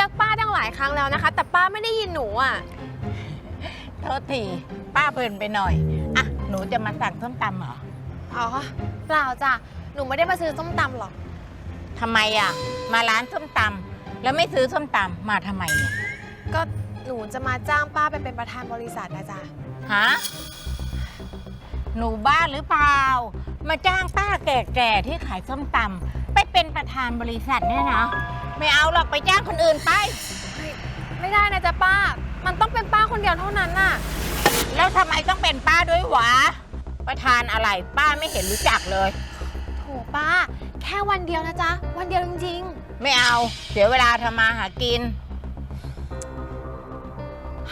รียกป้าตั้งหลายครั้งแล้วนะคะ แต่ป้าไม่ได้ยินหนูอะ โทษที ป้าเพลินไปหน่อย อะ หนูจะมาสั่งส้มตำเหรออ๋อเปล่าจ้ะหนูไม่ได้มาซื้อส้มตำหรอก ทำไมอะ มาร้านส้มตำแล้วไม่ซื้อส้มตำมาทำไมเนี่ยก็หนูจะมาจ้างป้าไปเป็นประธานบริษัทนะจ๊ะฮะหนูบ้าหรือเปล่า มาจ้างป้าแก่ๆที่ขายส้มตำไปเป็นประธานบริษัทเนี่ยนะ ไม่เอาหรอกไปจ้างคนอื่นไป ไม่ได้นะจ๊ะป้า มันต้องเป็นป้าคนเดียวเท่านั้นน่ะ แล้วทำไมต้องเป็นป้าด้วยวะประธานอะไรป้าไม่เห็นรู้จักเลย โถป้า แค่วันเดียวนะจ๊ะ วันเดียวจริงไม่เอา เสียเวลาทำมาหากินๆ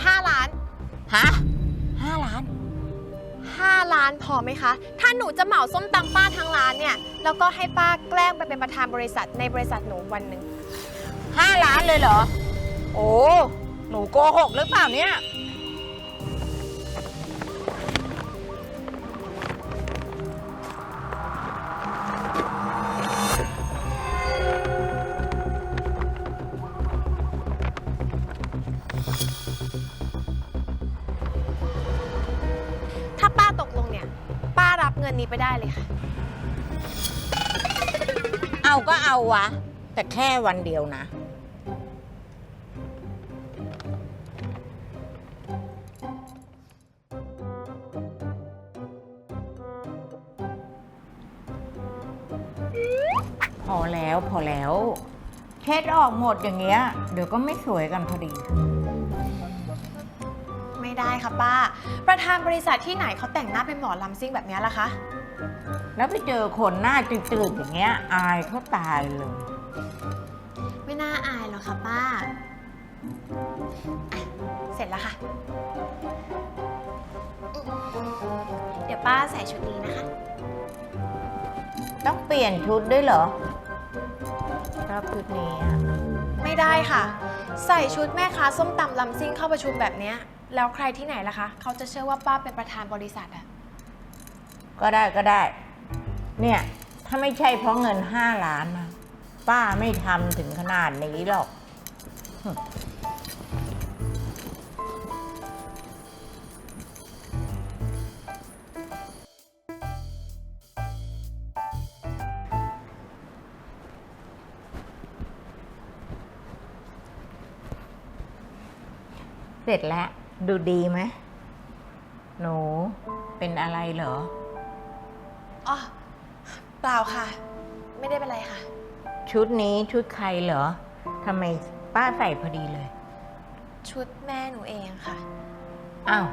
5ล้าน ฮะห้าล้าน 5 ล้านพอไหมคะ ถ้าหนูจะเหมาส้มตำป้าทั้งร้านเนี่ย แล้วก็ให้ป้าแกล้งไปเป็นประธานบริษัทในบริษัทหนูวันหนึ่ง ห้าล้านเลยเหรอ โอ้ หนูโกหกหรือเปล่าเนี่ย ถ้าป้าตกลงเนี่ย ป้ารับเงินนี้ไปได้เลยค่ะ เอาก็เอาวะ แต่แค่วันเดียวนะ แล้วพอแล้ว เช็ดออกหมดอย่างเงี้ย เดี๋ยวก็ไม่สวยกันพอดี ไม่ได้ค่ะป้า ประธานบริษัทที่ไหนเขาแต่งหน้าเป็นหมอลำซิ่งแบบเนี้ยล่ะคะ แล้วไปเจอคนหน้าจืดๆอย่างเงี้ย อายเขาตายเลย ไม่น่าอายหรอกค่ะป้าอะเสร็จแล้วค่ะ เดี๋ยวป้าใส่ชุดนี้นะคะ ต้องเปลี่ยนชุดด้วยเหรอ ชอบชุดนี้อะไม่ได้ค่ะ ใส่ชุดแม่ค้าส้มตำลำซิ่งเข้าประชุมแบบเนี้ยแล้วใครที่ไหนล่ะคะ เขาจะเชื่อว่าป้าเป็นประธานบริษัทอะก็ได้ก็ได้ เนี่ย ถ้าไม่ใช่เพราะเงินห้าล้านนะป้าไม่ทำถึงขนาดนี้หรอก เสร็จแล้ว ดูดีไหมหนูเป็นอะไรเหรอ อ๋อ เปล่าค่ะ ไม่ได้เป็นไรค่ะ ชุดนี้ชุดใครเหรอทำไมป้าใส่พอดีเลย ชุดแม่หนูเองค่ะ อ้าว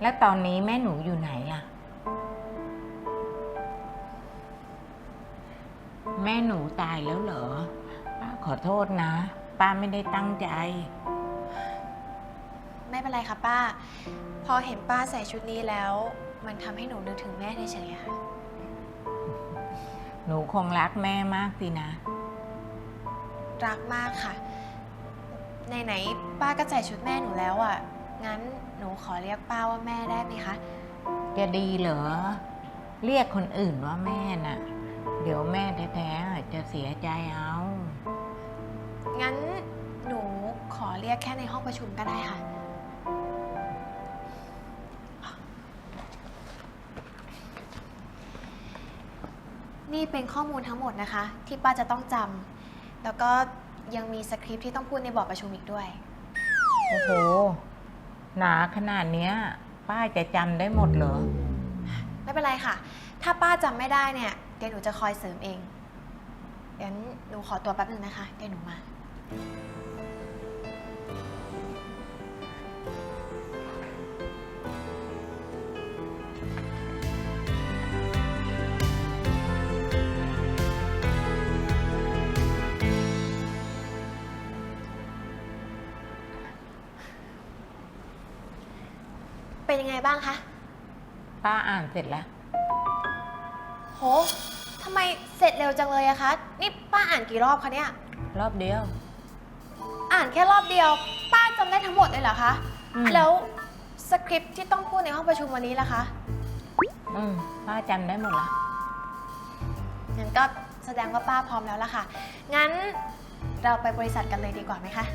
แล้วตอนนี้แม่หนูอยู่ไหนล่ะ แม่หนูตายแล้วเหรอ ป้าขอโทษนะ ป้าไม่ได้ตั้งใจไม่ เป็นไรค่ะป้า พอเห็นป้าใส่ชุดนี้แล้ว มันทำให้หนูนึกถึงแม่เฉยๆอะค่ะ หนูคงรักแม่มากสินะ รักมากค่ะ ไหนๆ ป้าก็ใส่ชุดแม่หนูแล้วอะ่ะ งั้นหนูขอเรียกป้าว่าแม่ได้ไหมคะ จะดีเหรอ เรียกคนอื่นว่าแม่น่ะ เดี๋ยวแม่แท้ๆจะเสียใจเอา งั้นหนูขอเรียกแค่ในห้องประชุมก็ได้ค่ะ นี่เป็นข้อมูลทั้งหมดนะคะ ที่ป้าจะต้องจำแล้วก็ยังมีสคริปต์ที่ต้องพูดในบอร์ดประชุมอีกด้วย โอ้โห หนาขนาดเนี้ย ป้าจะจำได้หมดเหรอ ไม่เป็นไรค่ะ ถ้าป้าจำไม่ได้เนี่ยเดี๋ยวหนูจะคอยเสริมเองเดี๋ยวหนูขอตัวแป๊บนึงนะคะเดี๋ยวหนูมา เป็นยังไงบ้างคะ ป้าอ่านเสร็จแล้ว โหทำไมเสร็จเร็วจังเลยอะคะ นี่ป้าอ่านกี่รอบคะเนี่ย รอบเดียว อ่านแค่รอบเดียว ป้าจำได้ทั้งหมดเลยเหรอคะ อืม แล้วสคริปต์ที่ต้องพูดในห้องประชุมวันนี้ล่ะคะ อืมป้าจำได้หมดละงั้นก็แสดงว่าป้าพร้อมแล้วล่ะค่ะ งั้นเราไปบริษัทกันเลยดีกว่าไหมคะ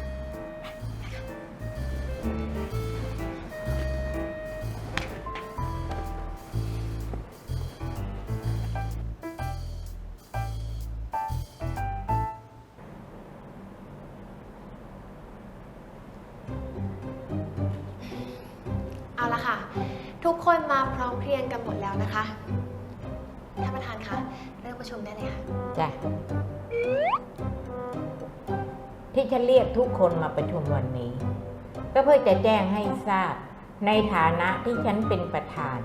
ทุกคนมาพร้อมเพรียงกันหมดแล้วนะคะ ท่านประธานคะเริ่มประชุมได้เลยค่ะ จ้ะที่ฉันเรียกทุกคนมาประชุมวันนี้ ก็เพื่อจะแจ้งให้ทราบ ในฐานะที่ฉันเป็นประธาน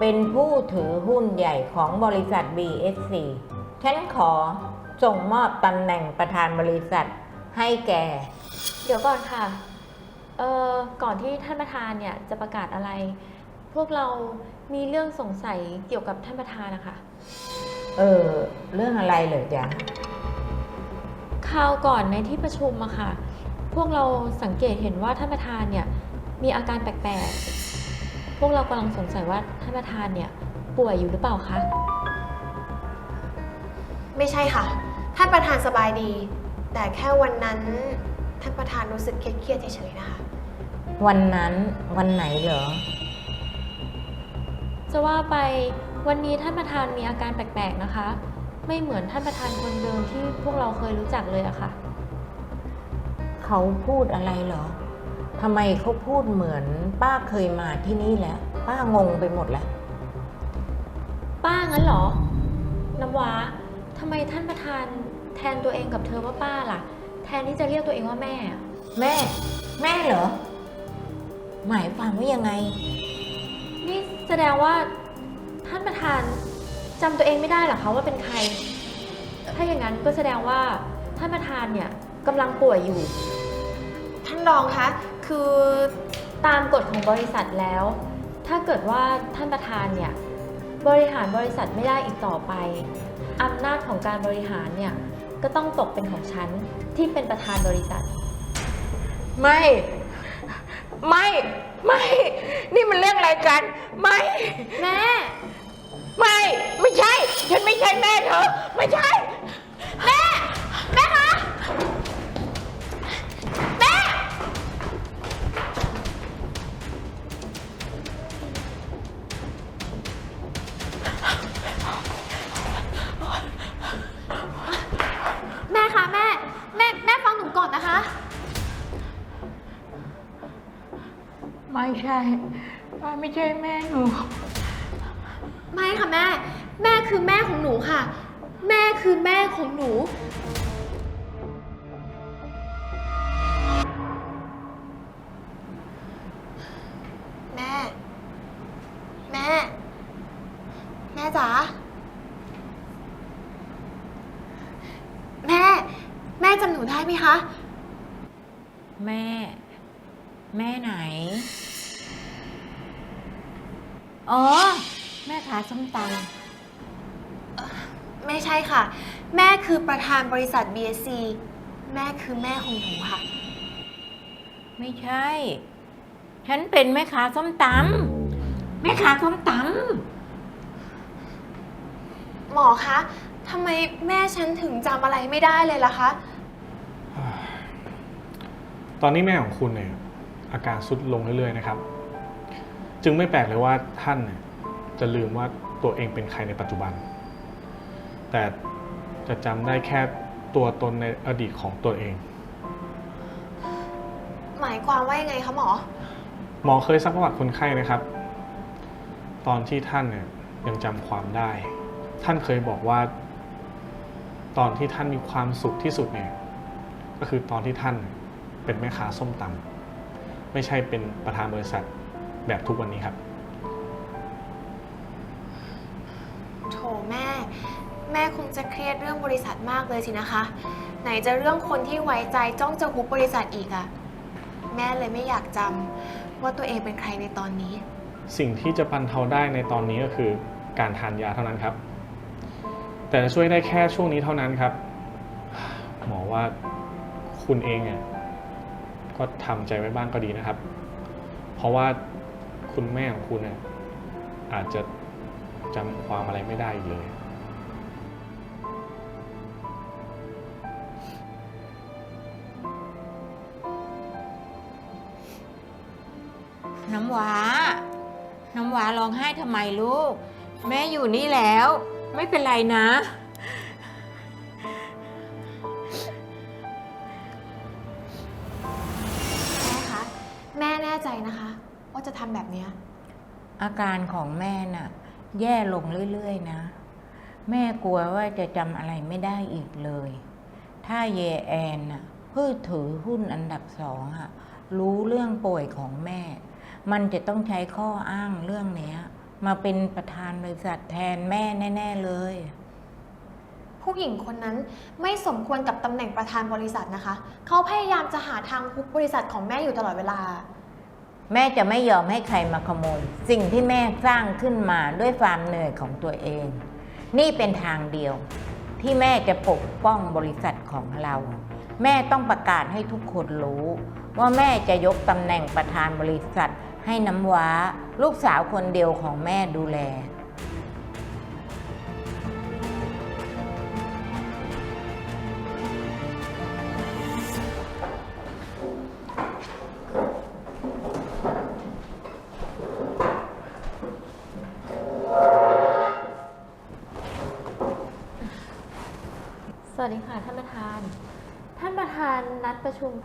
เป็นผู้ถือหุ้นใหญ่ของบริษัท BSC ฉันขอส่งมอบตำแหน่งประธานบริษัทให้แก เดี๋ยวก่อนค่ะ เอ่อ ก่อนที่ท่านประธานเนี่ยจะประกาศอะไร พวกเรามีเรื่องสงสัยเกี่ยวกับท่านประธานนะคะ เออ เรื่องอะไรเหรอจ๊ะ คราวก่อนในที่ประชุมอะค่ะ พวกเราสังเกตเห็นว่าท่านประธานเนี่ยมีอาการแปลกๆ พวกเรากำลังสงสัยว่าท่านประธานเนี่ยป่วยอยู่หรือเปล่าคะ ไม่ใช่ค่ะ ท่านประธานสบายดี แต่แค่วันนั้นท่านประธานรู้สึกเครียดๆเฉยๆนะคะ วันนั้นวันไหนเหรอ จะว่าไปวันนี้ท่านประธานมีอาการแปลกๆนะคะ ไม่เหมือนท่านประธานคนเดิมที่พวกเราเคยรู้จักเลยอะค่ะ เขาพูดอะไรเหรอทำไมเขาพูดเหมือนป้าเคยมาที่นี่แล้ว ป้างงไปหมดแล้ว ป้างั้นเหรอ น้ำว้าทำไมท่านประธานแทนตัวเองกับเธอว่าป้าล่ะ แทนที่จะเรียกตัวเองว่าแม่อะแม่ แม่เหรอ หมายความว่ายังไง นี่ แสดงว่าท่านประธานจำตัวเองไม่ได้เหรอคะว่าเป็นใคร ถ้าอย่างนั้นก็แสดงว่าท่านประธานเนี่ยกำลังป่วยอยู่ ท่านรองคะคือตามกฎของบริษัทแล้ว ถ้าเกิดว่าท่านประธานเนี่ยบริหารบริษัทไม่ได้อีกต่อไปอำนาจของการบริหารเนี่ยก็ต้องตกเป็นของฉันที่เป็นประธานบริษัท ไม่ ไม่ ไม่ นี่มันเรื่องอะไรกัน ไม่ แม่ ไม่ ไม่ใช่ ฉันไม่ใช่แม่เธอ ไม่ใช่ ไม่ใช่ป้าไม่ใช่แม่หนู ไม่ค่ะแม่ แม่คือแม่ของหนูค่ะ แม่คือแม่ของหนู แม่ แม่ แม่จ๋า แม่ แม่จำหนูได้ไหมคะ แม่ แม่ไหน อ๋อ แม่ขาส้มตไม่ใช่ค่ะ แม่คือประธานบริษัท BSC แม่คือแม่ของหนูค่ะำไม่ใช่ ฉันเป็นแม่ค้าส้มตำแม่ค้าส้มตหมอคะทำไมแม่ฉันถึงจำอะไรไม่ได้เลยล่ะคะ ตอนนี้แม่ของคุณเนี่ยอาการสุดลงเรื่อยๆนะครับ จึงไม่แปลกเลยว่าท่านเนี่ยจะลืมว่าตัวเองเป็นใครในปัจจุบัน แต่จะจำได้แค่ตัวตนในอดีตของตัวเอง หมายความว่ายังไงคะหมอ หมอเคยซักประวัติคนไข้นะครับ ตอนที่ท่านเนี่ยยังจำความได้ ท่านเคยบอกว่า ตอนที่ท่านมีความสุขที่สุดเนี่ย ก็คือตอนที่ท่านเป็นแม่ค้าส้มตำไม่ใช่เป็นประธานบริษัท แบบทุกวันนี้ครับ โถแม่ แม่คงจะเครียดเรื่องบริษัทมากเลยสินะคะ ไหนจะเรื่องคนที่ไว้ใจจ้องจะฮุบบริษัทอีกอะแม่เลยไม่อยากจำว่าตัวเองเป็นใครในตอนนี้ สิ่งที่จะบรรเทาได้ในตอนนี้ก็คือการทานยาเท่านั้นครับ แต่จะช่วยได้แค่ช่วงนี้เท่านั้นครับ หมอว่าคุณเองอะก็ทำใจไว้บ้างก็ดีนะครับ เพราะว่า คุณแม่ของคุณน่ะอาจจะจำความอะไรไม่ได้อีกเลย น้ำหวาน้ำหวาร้องไห้ทำไมลูก แม่อยู่นี่แล้ว ไม่เป็นไรนะ อาการของแม่น่ะ แย่ลงเรื่อยๆนะ แม่กลัวว่าจะจำอะไรไม่ได้อีกเลย ถ้าเยแอนน่ะผู้ถือหุ้นอันดับสองอะรู้เรื่องป่วยของแม่ มันจะต้องใช้ข้ออ้างเรื่องเนี้ยมาเป็นประธานบริษัทแทนแม่แน่ ๆเลย ผู้หญิงคนนั้นไม่สมควรกับตำแหน่งประธานบริษัทนะคะ เขาพยายามจะหาทางฮุบบริษัทของแม่อยู่ตลอดเวลา แม่จะไม่ยอมให้ใครมาขโมย สิ่งที่แม่สร้างขึ้นมาด้วยความเหนื่อยของตัวเอง นี่เป็นทางเดียว ที่แม่จะปกป้องบริษัทของเรา แม่ต้องประกาศให้ทุกคนรู้ ว่าแม่จะยกตำแหน่งประธานบริษัทให้น้ำว้า ลูกสาวคนเดียวของแม่ดูแล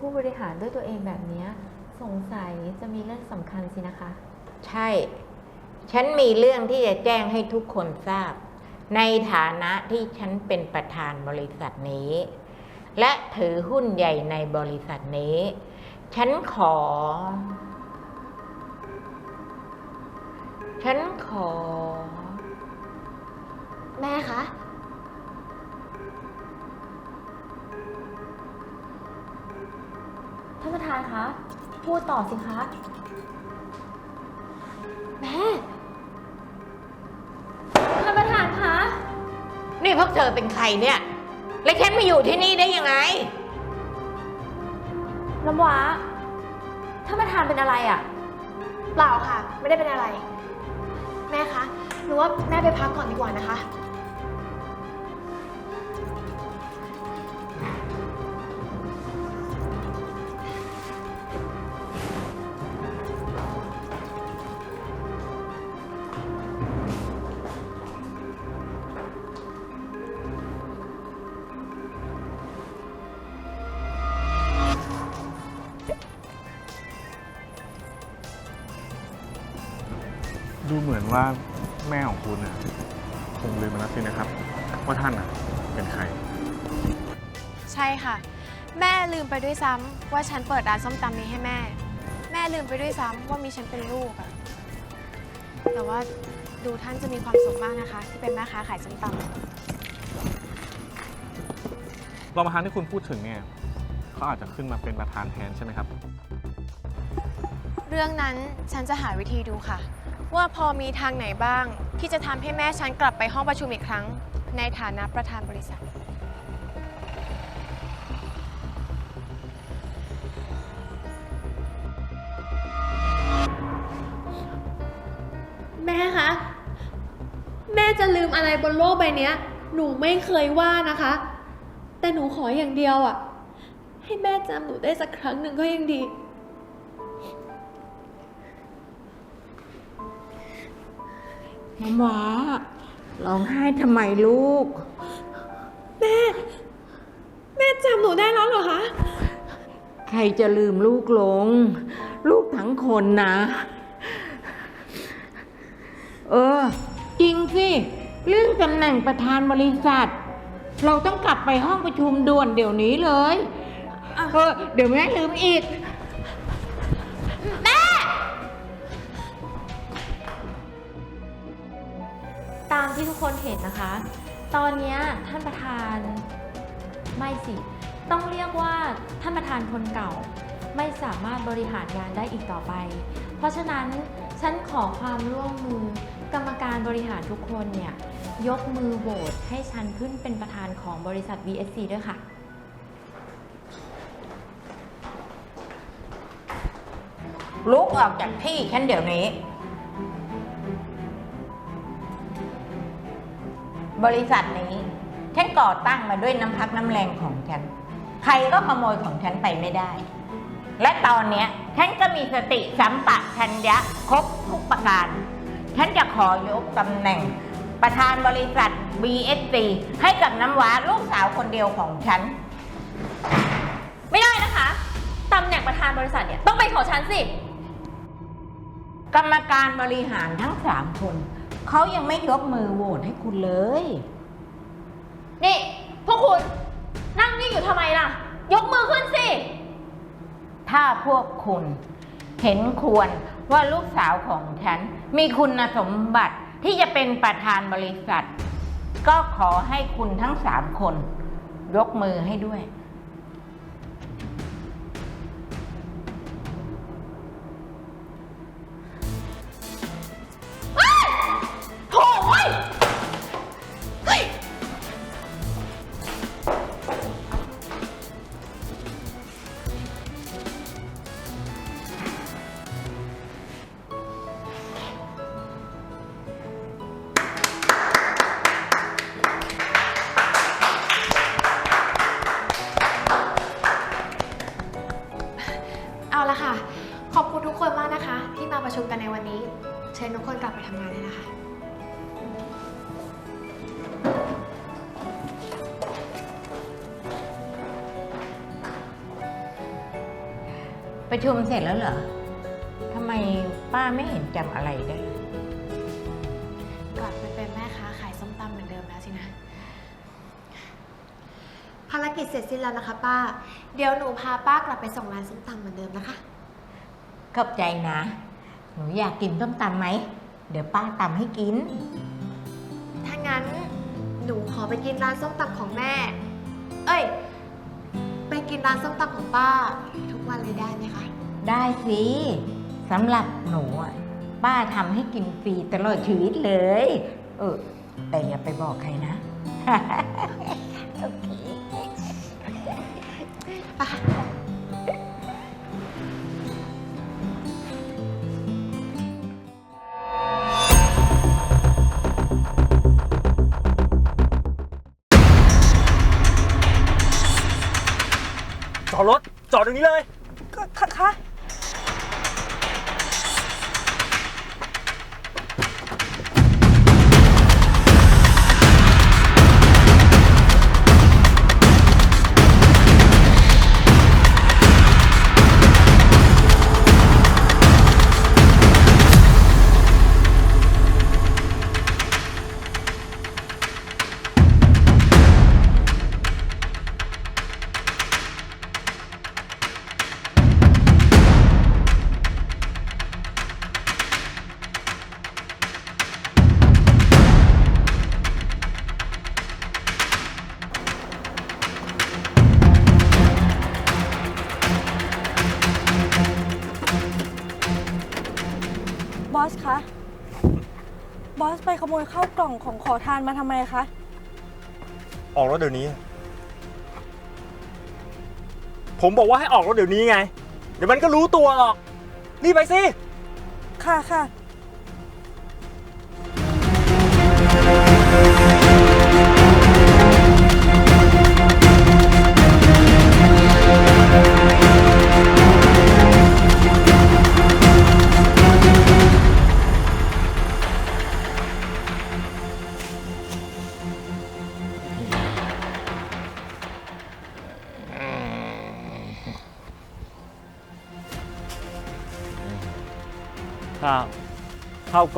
ผู้บริหารด้วยตัวเองแบบเนี้ยสงสัยจะมีเรื่องสำคัญสินะคะ ใช่ ฉันมีเรื่องที่จะแจ้งให้ทุกคนทราบ ในฐานะที่ฉันเป็นประธานบริษัทนี้ และถือหุ้นใหญ่ในบริษัทนี้ ฉันขอ ฉันขอ แม่คะ ท่านประธานคะ พูดต่อสิคะ แม่ ท่านประธานคะ นี่พวกเธอเป็นใครเนี่ย และฉันมาอยู่ที่นี่ได้ยังไง น้ำว้า ท่านประธานเป็นอะไรอะเปล่าค่ะ ไม่ได้เป็นอะไร แม่คะ หนูว่าแม่ไปพักก่อนดีกว่านะคะ อนว่าแม่ของคุณน่ะคงลืมไปแล้วสินะครับ ว่าท่านน่ะเป็นใคร ใช่ค่ะ แม่ลืมไปด้วยซ้ำว่าฉันเปิดร้านส้มตำนี้ให้แม่ แม่ลืมไปด้วยซ้ำว่ามีฉันเป็นลูกอะแต่ว่าดูท่านจะมีความสุขมากนะคะ ที่เป็นแม่ค้าขายส้มตำ รองประธานที่คุณพูดถึงเนี่ยเขาอาจจะขึ้นมาเป็นประธานแทนใช่ไหมครับ เรื่องนั้นฉันจะหาวิธีดูค่ะ ว่าพอมีทางไหนบ้าง ที่จะทำให้แม่ฉันกลับไปห้องประชุมอีกครั้ง ในฐานะประธานบริษัท แม่คะ แม่จะลืมอะไรบนโลกใบเนี้ย หนูไม่เคยว่านะคะ แต่หนูขออย่างเดียวอะ่ะ ให้แม่จำหนูได้สักครั้งหนึ่งก็ยังดี น้ำว้าร้องไห้ทำไมลูก แม่ แม่จำหนูได้แล้วเหรอคะ ใครจะลืมลูกลง ลูกทั้งคนนะ เออ จริงสิ เรื่องตำแหน่งประธานบริษัท เราต้องกลับไปห้องประชุมด่วนเดี๋ยวนี้เลย เออ เดี๋ยวแม่ลืมอีก ตามที่ทุกคนเห็นนะคะ ตอนนี้ท่านประธานไม่สิ ต้องเรียกว่าท่านประธานคนเก่าไม่สามารถบริหารงานได้อีกต่อไป เพราะฉะนั้นฉันขอความร่วมมือกรรมการบริหารทุกคนเนี่ยยกมือโหวตให้ฉันขึ้นเป็นประธานของบริษัท VSC ด้วยค่ะ ลุกออกจากที่ฉันเดี๋ยวนี้ บริษัทนี้ฉันก่อตั้งมาด้วยน้ำพักน้ำแรงของฉัน ใครก็ขโมยของฉันไปไม่ได้ และตอนเนี้ยฉันก็มีสติสัมปชัญญะครบทุกประการ ฉันจะขอยกตำแหน่ง ประธานบริษัท BSC ให้กับน้ำว้าลูกสาวคนเดียวของฉัน ไม่ได้นะคะตำแหน่งประธานบริษัทเนี่ยต้องเป็นของฉันสิ กรรมการบริหารทั้งสามคน เขายังไม่ยกมือโหวตให้คุณเลย นี่พวกคุณนั่งนี่งอยู่ทำไมล่ะ ยกมือขึ้นสิ ถ้าพวกคุณเห็นควรว่าลูกสาวของฉัน มีคุณสมบัติที่จะเป็นประธานบริษัท ก็ขอให้คุณทั้งสามคน ยกมือให้ด้วย ชุมเสร็จแล้วเหรอทำไมป้าไม่เห็นจำอะไรได้กลับไปเป็นแม่ค้าขายส้มตำเหมือนเดิมแล้วสินะ ภารกิจเสร็จสิ้นแล้วนะคะ ป้า เดี๋ยวหนูพาป้ากลับไปส่งร้านส้มตำเหมือนเดิมนะคะ ขอบใจนะ หนูอยากกินต้มตำไหม เดี๋ยวป้าตำให้กิน ถ้างั้นหนูขอไปกินร้านส้มตำของแม่ เอ้ย ไปกินร้านส้มตำของป้า ทุกวันเลยได้ไหมคะ ได้สิสำหรับหนูอะป้าทำให้กินฟรีตลอดชีวิตเลย เออ แต่อย่าไปบอกใครนะ โอเคป้าจอดรถ จอดตรงนี้เลยค่ะคะ ทานมาทำไมคะ ออกรถเดี๋ยวนี้ ผมบอกว่าให้ออกรถเดี๋ยวนี้ไง เดี๋ยวมันก็รู้ตัวหรอก นี่ไปสิ ค่ะค่ะ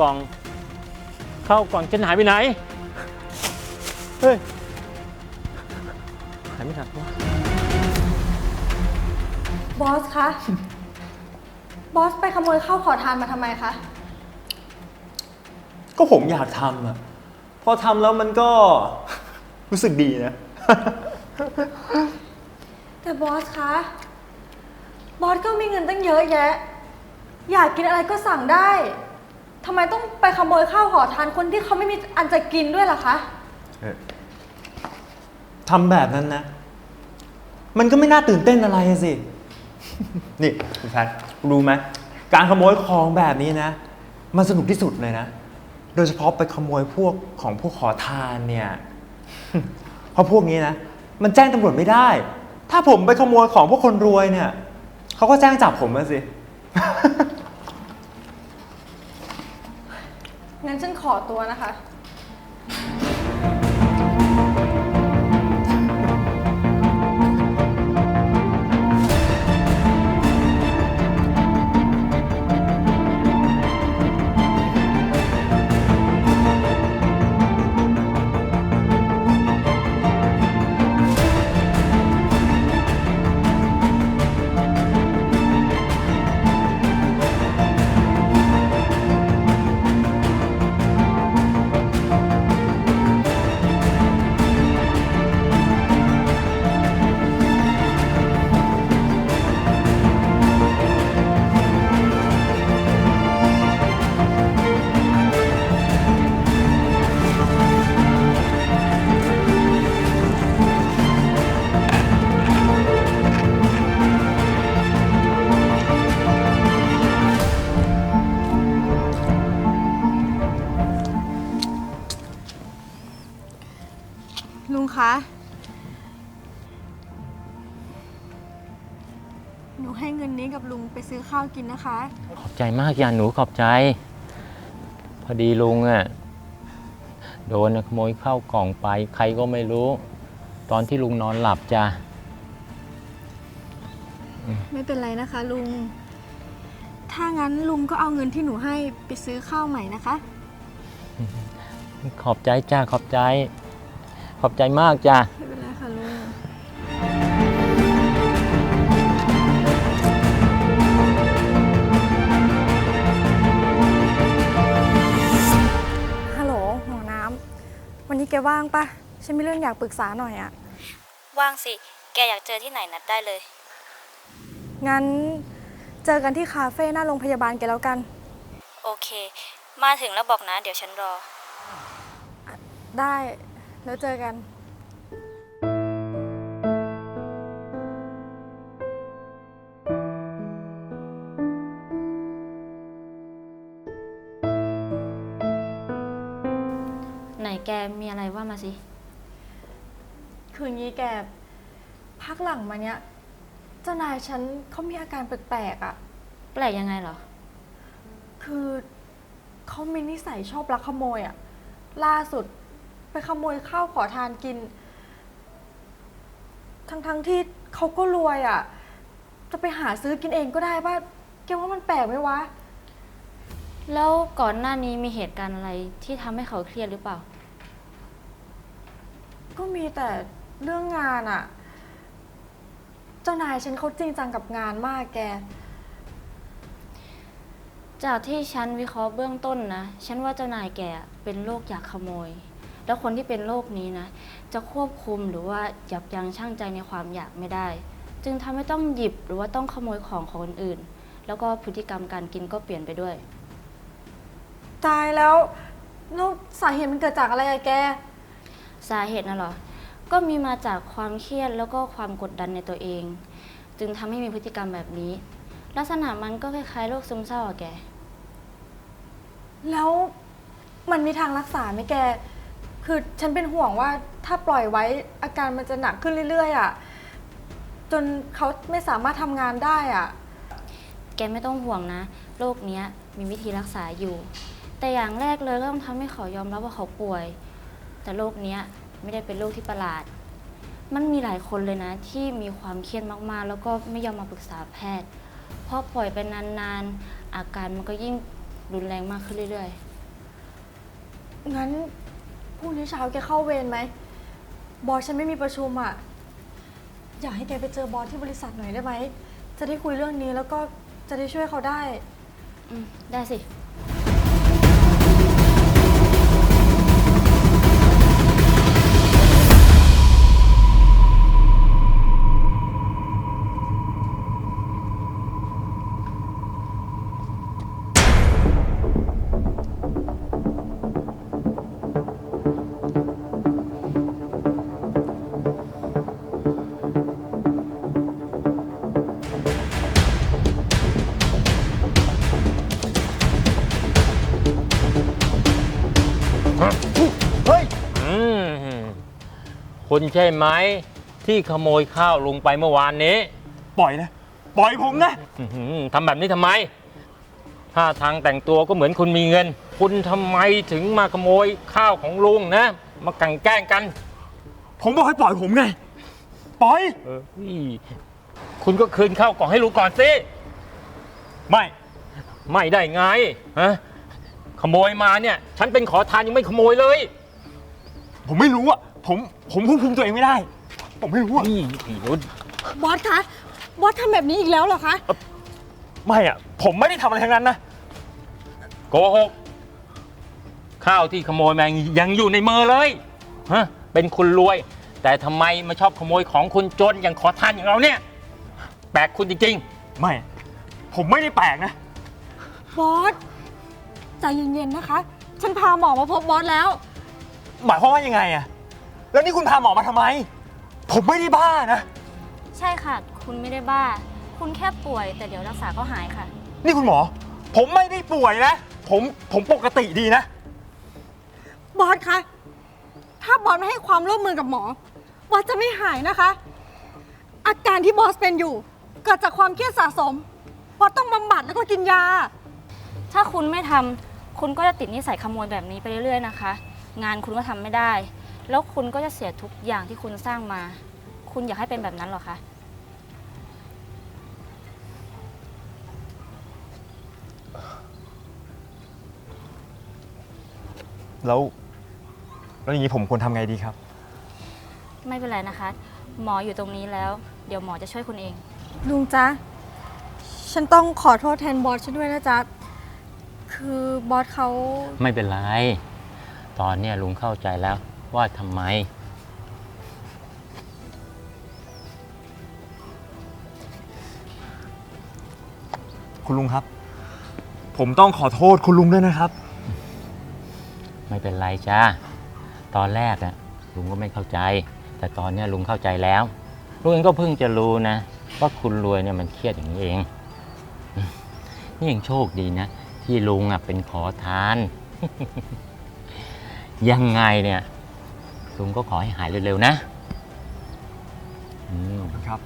กล่องข้าวกล่องจะหายไปไหน เฮ้ย หายไม่ทันวะบอสคะ บอสไปขโมยข้าวขอทานมาทำไมคะ ก็ผมอยากทำอะ พอทำแล้วมันก็ รู้สึกดีนะ แต่บอสคะ บอสก็มีเงินตั้งเยอะแยะ อยากกินอะไรก็สั่งได้ ทำไมต้องไปขโมยข้าวขอทานคนที่เขาไม่มีอันจะกินด้วยล่ะคะ เออทำแบบนั้นนะ มันก็ไม่น่าตื่นเต้นอะไรอะสิ นี่คุณแพทรู้ไหมการขโมยของแบบนี้นะ มันสนุกที่สุดเลยนะ โดยเฉพาะไปขโมยพวกของพวกขอทานเนี่ย เพราะพวกนี้นะ มันแจ้งตำรวจไม่ได้ ถ้าผมไปขโมยของพวกคนรวยเนี่ย เขาก็แจ้งจับผมมาสิ งั้นฉันขอตัวนะคะ นนะคะขอบใจมากยาหนูขอบใจ พอดีลุงอะ่ะโดนขโมยข้าวกล่องไป ใครก็ไม่รู้ ตอนที่ลุงนอนหลับจ้ะไม่เป็นไรนะคะ ลุง ถ้างั้นลุงก็เอาเงินที่หนูให้ไปซื้อข้าวใหม่นะคะ ขอบใจจ้าขอบใจ ขอบใจมากจ้ะ ปะฉันมีเรื่องอยากปรึกษาหน่อยอะว่างสิ แกอยากเจอที่ไหนนัดได้เลย งั้นเจอกันที่คาเฟ่หน้าโรงพยาบาลแกแล้วกัน โอเค มาถึงแล้วบอกนะ เดี๋ยวฉันรอ ได้ แล้วเจอกัน แกมีอะไรว่ามาสิ คืออย่างนี้แกพักหลังมาเนี้ยเจ้านายฉันเขามีอาการแปลกๆอะ่ะ แปลกยังไงเหรอ คือเขามีนิสัยชอบลักขโมยอะ่ะ ล่าสุดไปขโมยข้าวขอทานกิน ทั้งๆที่เขาก็รวยอะ่ะ จะไปหาซื้อกินเองก็ได้ป่ะแกว่ามันแปลกไหมวะ แล้วก่อนหน้านี้มีเหตุการณ์อะไรที่ทำให้เขาเครียดหรือเปล่า ก็มีแต่เรื่องงานอะ่ะเจ้านายฉันเขาจริงจังกับงานมากแก จากที่ฉันวิเคราะห์เบื้องต้นนะ ฉันว่าเจ้านายแกเป็นโรคอยากขโมย แล้วคนที่เป็นโรคนี้นะ จะควบคุมหรือว่ายับยั้งชั่งใจในความอยากไม่ได้ จึงทำให้ต้องหยิบหรือว่าต้องขโมยของของคนอื่น แล้วก็พฤติกรรมการกินก็เปลี่ยนไปด้วย ตายแล้วแล้วสาเหตุมันเกิดจากอะไรอะแก สาเหตุน่ะเหรอ ก็มีมาจากความเครียดแล้วก็ความกดดันในตัวเอง จึงทำให้มีพฤติกรรมแบบนี้ ลักษณะมันก็คล้ายๆโรคซึมเศร้าอะแก แล้วมันมีทางรักษาไหมแก คือฉันเป็นห่วงว่าถ้าปล่อยไว้อาการมันจะหนักขึ้นเรื่อยๆอะ่ะ จนเขาไม่สามารถทำงานได้อะ แกไม่ต้องห่วงนะ โรคเนี้ยมีวิธีรักษาอยู่ แต่อย่างแรกเลยก็ต้องทำให้เขายอมรับว่าเขาป่วย แต่โรคเนี้ยไม่ได้เป็นโรคที่ประหลาด มันมีหลายคนเลยนะที่มีความเครียดมากๆ แล้วก็ไม่ยอมมาปรึกษาแพทย์พอปล่อยไปนานๆ อาการมันก็ยิ่งรุนแรงมากขึ้นเรื่อยๆงั้นพรุ่งนี้เช้าแกเข้าเวรไหม บอสฉันไม่มีประชุมอะ อยากให้แกไปเจอบอสที่บริษัทหน่อยได้ไหม จะได้คุยเรื่องนี้แล้วก็จะได้ช่วยเขาได้อืมได้สิ คุณใช่ไหมที่ขโมยข้าวลุงไปเมื่อวานนี้ ปล่อยนะ ปล่อยผมนะ อื้อหือทำแบบนี้ทำไมท่าทางแต่งตัวก็เหมือนคุณมีเงิน คุณทำไมถึงมาขโมยข้าวของลุงนะ มากลั่นแกล้งกัน ผมบอกให้ปล่อยผมไง ปล่อย เออคุณก็คืนข้าวกล่องให้ลุงก่อนสิ ไม่ ไม่ได้ไงฮะขโมยมาเนี่ย ฉันเป็นขอทานยังไม่ขโมยเลย ผมไม่รู้อะ ผมผมควบคุมตัวเองไม่ได้ ผมไม่รู้อะนี่เดี๋ยวบอสคะ บอสทำแบบนี้อีกแล้วเหรอคะ ไม่อะผมไม่ได้ทำอะไรทั้งนั้นนะโกหกข้าวที่ขโมยมายังอยู่ในมือเลยฮะเป็นคุณรวย แต่ทำไมมาชอบขโมยของคนจนอย่างขอทานอย่างเราเนี่ย แปลกคุณจริงไม่ ผมไม่ได้แปลกนะ บอส ใจเย็นๆนะคะ ฉันพาหมอมาพบบอสแล้ว หมายความว่ายังไงอะ แล้วนี่คุณพาหมอมาทำไม ผมไม่ได้บ้านะ ใช่ค่ะ คุณไม่ได้บ้า คุณแค่ป่วย แต่เดี๋ยวรักษาก็หายค่ะ นี่คุณหมอ ผมไม่ได้ป่วยนะ ผมผมปกติดีนะ บอสคะ ถ้าบอสไม่ให้ความร่วมมือกับหมอ บอสจะไม่หายนะคะ อาการที่บอสเป็นอยู่ เกิดจากความเครียดสะสม บอสต้องบำบัดแล้วก็กินยา ถ้าคุณไม่ทำคุณก็จะติดนิสัยขโมยแบบนี้ไปเรื่อยๆนะคะ งานคุณก็ทำไม่ได้ แล้วคุณก็จะเสียทุกอย่างที่คุณสร้างมา คุณอยากให้เป็นแบบนั้นเหรอคะ แล้วแล้วอย่างนี้ผมควรทำไงดีครับ ไม่เป็นไรนะคะ หมออยู่ตรงนี้แล้ว เดี๋ยวหมอจะช่วยคุณเอง ลุงจ๊ะ ฉันต้องขอโทษแทนบอสฉันด้วยนะจ๊ะ คือบอสเขาๆไม่เป็นไร ตอนเนี้ยลุงเข้าใจแล้ว ว่าทำไม คุณลุงครับ ผมต้องขอโทษคุณลุงด้วยนะครับ ไม่เป็นไรจ้าตอนแรกอะลุงก็ไม่เข้าใจ แต่ตอนเนี้ยลุงเข้าใจแล้วลุงเองก็เพิ่งจะรู้นะ ว่าคุณรวยเนี่ยมันเครียดอย่างนี้เอง นี่ยังโชคดีนะ ที่ลุงอะเป็นขอทาน ยังไงเนี่ย ลุงก็ขอให้หายเร็วๆนะ อืม ครับ